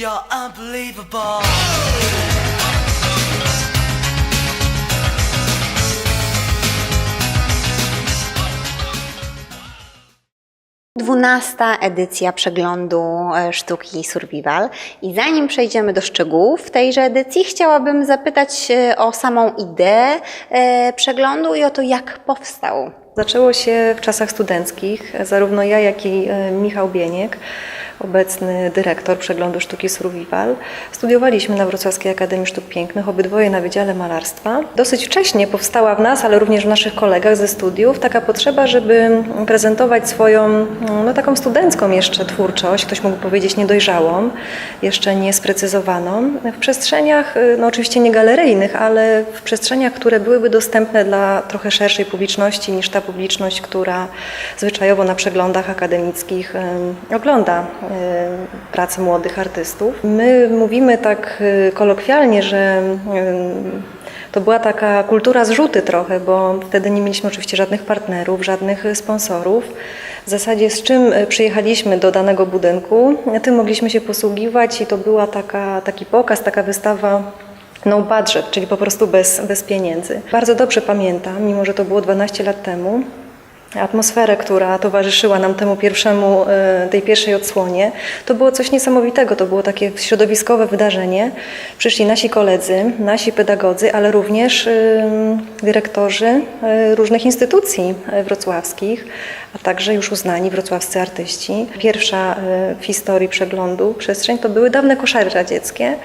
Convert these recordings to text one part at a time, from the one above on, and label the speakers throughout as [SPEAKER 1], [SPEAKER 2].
[SPEAKER 1] You're unbelievable.
[SPEAKER 2] 12 edycja przeglądu e, sztuki Survival. I zanim przejdziemy do szczegółów tejże edycji, chciałabym zapytać e, o samą ideę e, przeglądu i o to, jak powstał.
[SPEAKER 3] Zaczęło się w czasach studenckich. Zarówno ja, jak i Michał Bieniek, obecny dyrektor przeglądu sztuki Survival, studiowaliśmy na Wrocławskiej Akademii Sztuk Pięknych, obydwoje na Wydziale Malarstwa. Dosyć wcześnie powstała w nas, ale również w naszych kolegach ze studiów, taka potrzeba, żeby prezentować swoją, no taką studencką jeszcze twórczość, ktoś mógł powiedzieć niedojrzałą, jeszcze niesprecyzowaną, w przestrzeniach, no oczywiście nie galeryjnych, ale w przestrzeniach, które byłyby dostępne dla trochę szerszej publiczności niż ta publiczność, która zwyczajowo na przeglądach akademickich em, ogląda pracę młodych artystów. My mówimy tak e, kolokwialnie, że em, to była taka kultura zrzuty trochę, bo wtedy nie mieliśmy oczywiście żadnych partnerów, żadnych sponsorów. W zasadzie z czym przyjechaliśmy do danego budynku, tym mogliśmy się posługiwać i to była taka, taki pokaz, taka wystawa no budget, czyli po prostu bez, bez pieniędzy. Bardzo dobrze pamiętam, mimo że to było 12 lat temu, atmosferę, która towarzyszyła nam temu pierwszemu, e, tej pierwszej odsłonie, to było coś niesamowitego. To było takie środowiskowe wydarzenie. Przyszli nasi koledzy, nasi pedagodzy, ale również e, dyrektorzy e, różnych instytucji wrocławskich, a także już uznani wrocławscy artyści. Pierwsza w historii przeglądu przestrzeń to były dawne koszary radzieckie.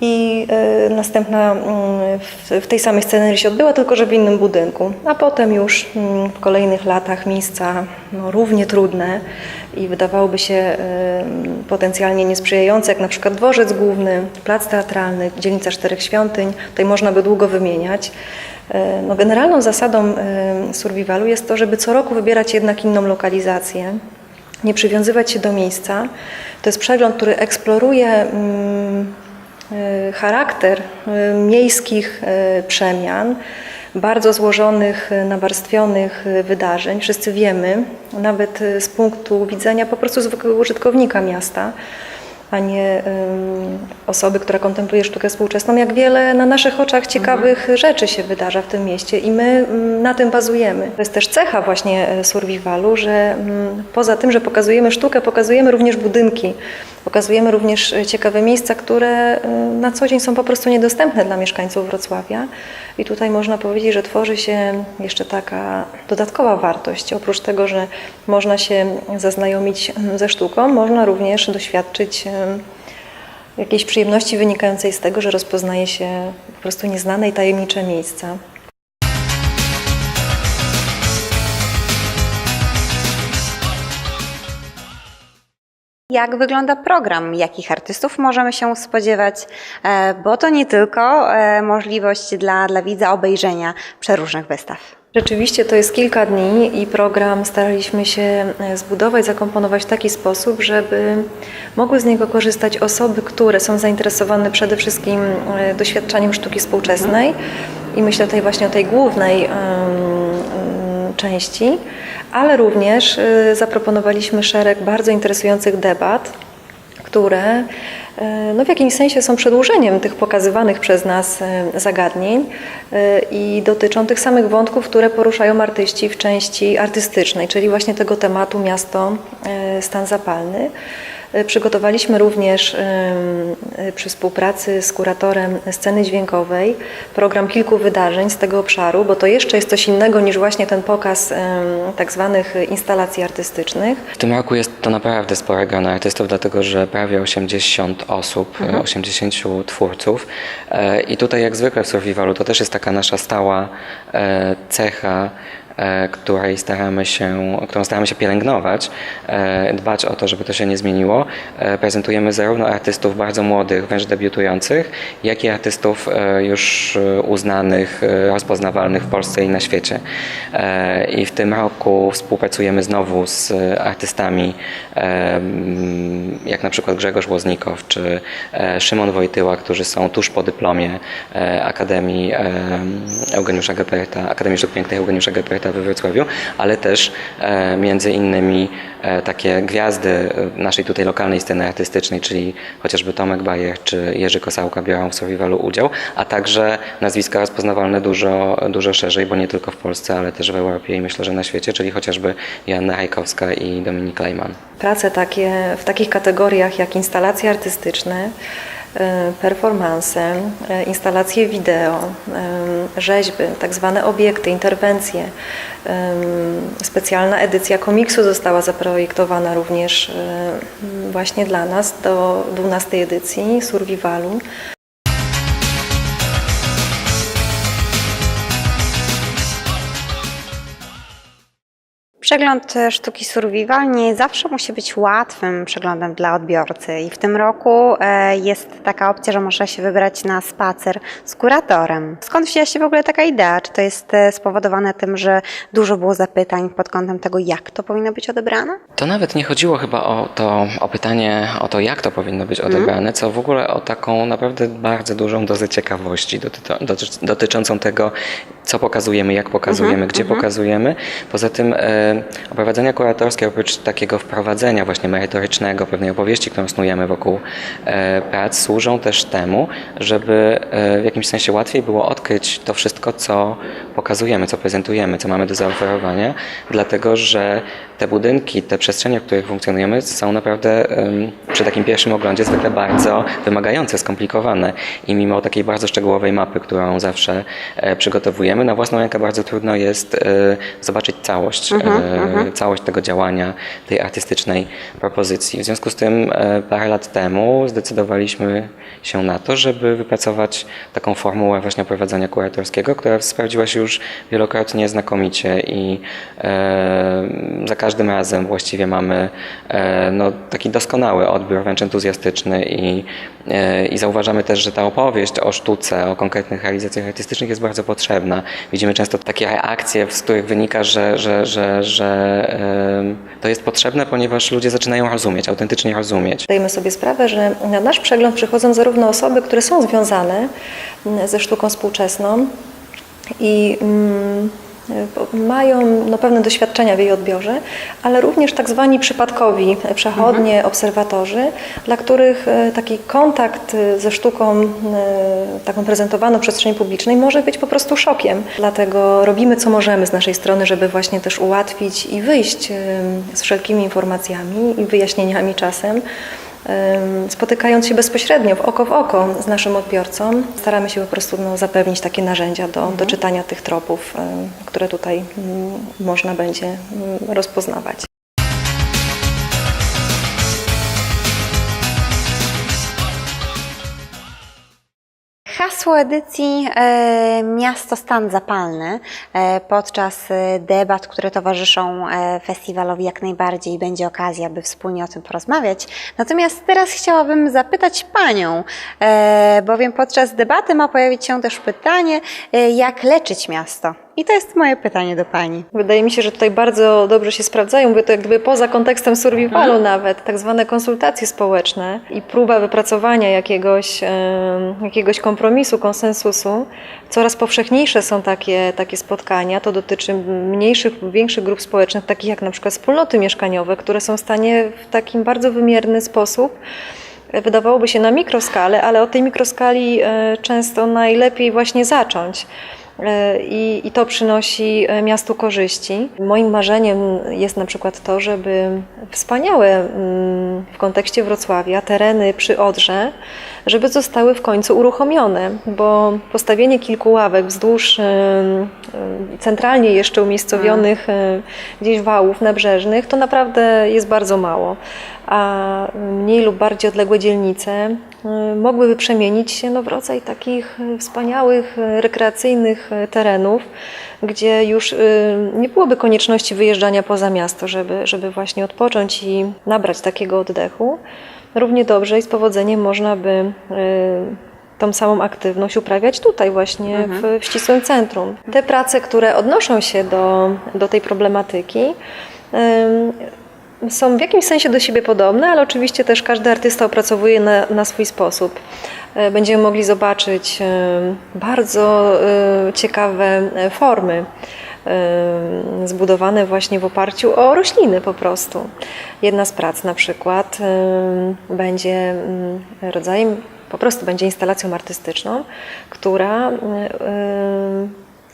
[SPEAKER 3] I e, następna mm, w, tej samej scenerii się odbyła, tylko że w innym budynku. A potem już mm, w kolejnych latach miejsca no, równie trudne i wydawałoby się e, potencjalnie niesprzyjające, jak na przykład dworzec główny, plac teatralny, dzielnica Czterech Świątyń. Tutaj można by długo wymieniać. E, No, generalną zasadą survivalu jest to, żeby co roku wybierać jednak inną lokalizację nie przywiązywać się do miejsca. To jest przegląd, który eksploruje mm, charakter e, miejskich e, przemian, bardzo złożonych, e, nawarstwionych e, wydarzeń. Wszyscy wiemy, nawet e, z punktu widzenia po prostu zwykłego użytkownika miasta, a nie osoby, która kontempluje sztukę współczesną, jak wiele na naszych oczach ciekawych rzeczy się wydarza w tym mieście i my na tym bazujemy. To jest też cecha właśnie e, survivalu, że poza tym, że pokazujemy sztukę, pokazujemy również budynki, pokazujemy również e, ciekawe miejsca, które e, na co dzień są po prostu niedostępne dla mieszkańców Wrocławia. I tutaj można powiedzieć, że tworzy się jeszcze taka dodatkowa wartość. Oprócz tego, że można się zaznajomić mm, ze sztuką, można również doświadczyć jakiejś przyjemności wynikającej z tego, że rozpoznaje się po prostu nieznane i tajemnicze miejsca.
[SPEAKER 2] Jak wygląda program? Jakich artystów możemy się spodziewać? E, Bo to nie tylko e, możliwość dla, dla widza obejrzenia przeróżnych wystaw.
[SPEAKER 3] Rzeczywiście to jest kilka dni i program staraliśmy się e, zbudować, zakomponować w taki sposób, żeby mogły z niego korzystać osoby, które są zainteresowane przede wszystkim doświadczaniem sztuki współczesnej i myślę tutaj właśnie o tej głównej części, ale również e, zaproponowaliśmy szereg bardzo interesujących debat, które e, no, w jakimś sensie są przedłużeniem tych pokazywanych przez nas e, zagadnień i dotyczą tych samych wątków, które poruszają artyści w części artystycznej, czyli właśnie tego tematu miasto, stan zapalny. E, Przygotowaliśmy również e, przy współpracy z kuratorem sceny dźwiękowej program kilku wydarzeń z tego obszaru, bo to jeszcze jest coś innego niż właśnie ten pokaz tak zwanych instalacji artystycznych.
[SPEAKER 4] W tym roku jest to naprawdę spora grona artystów, dlatego że prawie 80 osób, e, 80 twórców. I tutaj jak zwykle w Survivalu to też jest taka nasza stała cecha, której staramy się, którą staramy się pielęgnować, e, dbać o to, żeby to się nie zmieniło. E, Prezentujemy zarówno artystów bardzo młodych, wręcz debiutujących, jak i artystów e, już e, uznanych, e, rozpoznawalnych w Polsce i na świecie. E, I w tym roku współpracujemy znowu z artystami, e, jak na przykład Grzegorz Łoznikow czy e, Szymon Wojtyła, którzy są tuż po dyplomie e, Akademii e, Eugeniusza Geperta, Akademii Sztuk Pięknych Eugeniusza Geperta otwarta we Wrocławiu, ale też e, między innymi e, takie gwiazdy naszej tutaj lokalnej sceny artystycznej, czyli chociażby Tomek Bajer czy Jerzy Kosałka biorą w Survivalu udział, a także nazwiska rozpoznawalne dużo, dużo szerzej, bo nie tylko w Polsce, ale też w Europie i myślę, że na świecie, czyli chociażby Joanna Hajkowska i Dominik Lejman.
[SPEAKER 3] Prace takie w takich kategoriach jak instalacje artystyczne, performanse, e, instalacje wideo, e, rzeźby, tak zwane obiekty, interwencje. e, Specjalna edycja komiksu została zaprojektowana również e, właśnie dla nas do 12 edycji Survivalu.
[SPEAKER 2] Przegląd e, sztuki survival nie zawsze musi być łatwym przeglądem dla odbiorcy i w tym roku e, jest taka opcja, że można się wybrać na spacer z kuratorem. Skąd wzięła się w ogóle taka idea? Czy to jest e, spowodowane tym, że dużo było zapytań pod kątem tego, jak to powinno być odebrane?
[SPEAKER 4] To nawet nie chodziło chyba o to, o pytanie o to, jak to powinno być odebrane, co w ogóle o taką naprawdę bardzo dużą dozę ciekawości dotyczącą tego, co pokazujemy, jak pokazujemy, gdzie pokazujemy. Poza tym oprowadzenia kuratorskie, oprócz takiego wprowadzenia właśnie merytorycznego, pewnej opowieści, którą snujemy wokół e, prac, służą też temu, żeby e, w jakimś sensie łatwiej było odkryć to wszystko, co pokazujemy, co prezentujemy, co mamy do zaoferowania, dlatego że te budynki, te przestrzenie, w których funkcjonujemy, są naprawdę przy takim pierwszym oglądzie zwykle bardzo wymagające, skomplikowane. I mimo takiej bardzo szczegółowej mapy, którą zawsze e, przygotowujemy, na własną rękę bardzo trudno jest e, zobaczyć całość, e, całość tego działania, tej artystycznej propozycji. W związku z tym parę lat temu zdecydowaliśmy się na to, żeby wypracować taką formułę właśnie prowadzenia kuratorskiego, która sprawdziła się już wielokrotnie znakomicie i za każdym razem właściwie mamy e, no, taki doskonały odbiór, wręcz entuzjastyczny i, e, i zauważamy też, że ta opowieść o sztuce, o konkretnych realizacjach artystycznych jest bardzo potrzebna. Widzimy często takie reakcje, z których wynika, że, że, że, że em, to jest potrzebne, ponieważ ludzie zaczynają rozumieć, autentycznie rozumieć.
[SPEAKER 3] Zdajemy sobie sprawę, że na nasz przegląd przychodzą zarówno osoby, które są związane mm, ze sztuką współczesną i mm, mają no, pewne doświadczenia w jej odbiorze, ale również tak zwani przypadkowi przechodnie, obserwatorzy, dla których e, taki kontakt e, ze sztuką taką prezentowaną w przestrzeni publicznej może być po prostu szokiem. Dlatego robimy co możemy z naszej strony, żeby właśnie też ułatwić i wyjść z wszelkimi informacjami i wyjaśnieniami czasem em, spotykając się bezpośrednio, w oko w oko z naszym odbiorcą, staramy się po prostu no, zapewnić takie narzędzia do, do czytania tych tropów, które tutaj mm, można będzie mm, rozpoznawać.
[SPEAKER 2] Hasło edycji e, Miasto Stan Zapalny e, podczas e, debat, które towarzyszą festiwalowi jak najbardziej będzie okazja, by wspólnie o tym porozmawiać. Natomiast teraz chciałabym zapytać Panią, bowiem podczas debaty ma pojawić się też pytanie, jak leczyć miasto. I to jest moje pytanie do Pani.
[SPEAKER 3] Wydaje mi się, że tutaj bardzo dobrze się sprawdzają, mówię to jak gdyby poza kontekstem survivalu nawet, tak zwane konsultacje społeczne i próba wypracowania jakiegoś, jakiegoś kompromisu, konsensusu. Coraz powszechniejsze są takie, takie spotkania, to dotyczy mniejszych większych grup społecznych, takich jak na przykład wspólnoty mieszkaniowe, które są w stanie w takim bardzo wymierny sposób wydawałoby się na mikroskalę, ale od tej mikroskali e, często najlepiej właśnie zacząć. E, I, I to przynosi e, miastu korzyści. Moim marzeniem jest na przykład to, żeby wspaniałe mm, w kontekście Wrocławia tereny przy Odrze, żeby zostały w końcu uruchomione, bo postawienie kilku ławek wzdłuż em, centralnie jeszcze umiejscowionych e, gdzieś wałów nabrzeżnych to naprawdę jest bardzo mało. A mniej lub bardziej odległe dzielnice mogłyby przemienić się no, w rodzaj takich y, wspaniałych, y, rekreacyjnych y, terenów, gdzie już y, nie byłoby konieczności wyjeżdżania poza miasto, żeby, żeby właśnie odpocząć i nabrać takiego oddechu. Równie dobrze i z powodzeniem można by y, tą samą aktywność uprawiać tutaj właśnie w, w ścisłym centrum. Te prace, które odnoszą się do, do tej problematyki, są w jakimś sensie do siebie podobne, ale oczywiście też każdy artysta opracowuje na, na swój sposób. E, Będziemy mogli zobaczyć e, bardzo e, ciekawe formy zbudowane właśnie w oparciu o rośliny po prostu. Jedna z prac na przykład będzie y, rodzajem, po prostu będzie instalacją artystyczną, która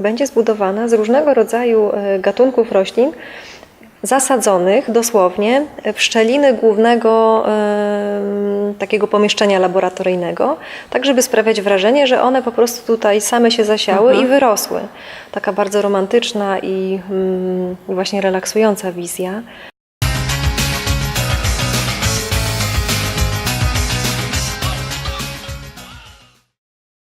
[SPEAKER 3] będzie zbudowana z różnego rodzaju gatunków roślin, zasadzonych dosłownie w szczeliny głównego takiego pomieszczenia laboratoryjnego, tak żeby sprawiać wrażenie, że one po prostu tutaj same się zasiały i wyrosły. Taka bardzo romantyczna i mm, i właśnie relaksująca wizja.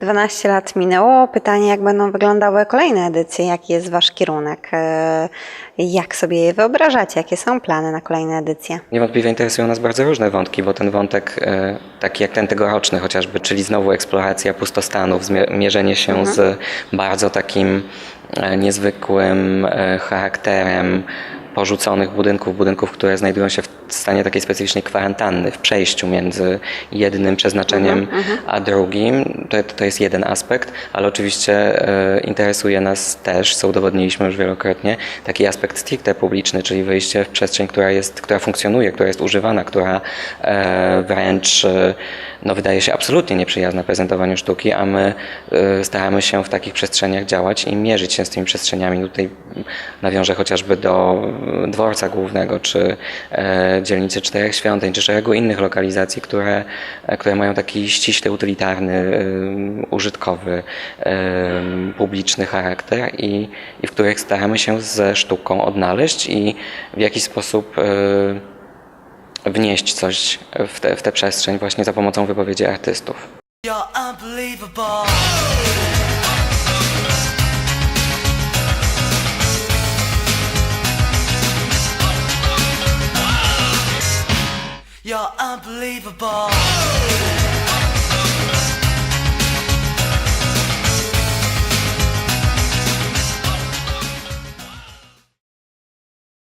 [SPEAKER 2] 12 lat minęło. Pytanie, jak będą wyglądały kolejne edycje? Jaki jest Wasz kierunek? E, Jak sobie je wyobrażacie? Jakie są plany na kolejne edycje?
[SPEAKER 4] Niewątpliwie interesują nas bardzo różne wątki, bo ten wątek, e, taki jak ten tegoroczny chociażby, czyli znowu eksploracja pustostanów, mierzenie się z bardzo takim e, niezwykłym charakterem porzuconych budynków, budynków, które znajdują się w stanie takiej specyficznej kwarantanny, w przejściu między jednym przeznaczeniem a drugim. To, to jest jeden aspekt, ale oczywiście e, interesuje nas też, co udowodniliśmy już wielokrotnie, taki aspekt stricte publiczny, czyli wyjście w przestrzeń, która, jest, która funkcjonuje, która jest używana, która e, wręcz e, no, wydaje się absolutnie nieprzyjazna prezentowaniu sztuki, a my staramy się w takich przestrzeniach działać i mierzyć się z tymi przestrzeniami. Tutaj nawiążę chociażby do dworca głównego, czy e, dzielnicy Czterech Świątyń, czy szeregu innych lokalizacji, które, które mają taki ściśle utylitarny, użytkowy, publiczny charakter i, i w których staramy się ze sztuką odnaleźć i w jakiś sposób e, wnieść coś w tę w tę przestrzeń właśnie za pomocą wypowiedzi artystów.
[SPEAKER 1] You're unbelievable. You're unbelievable.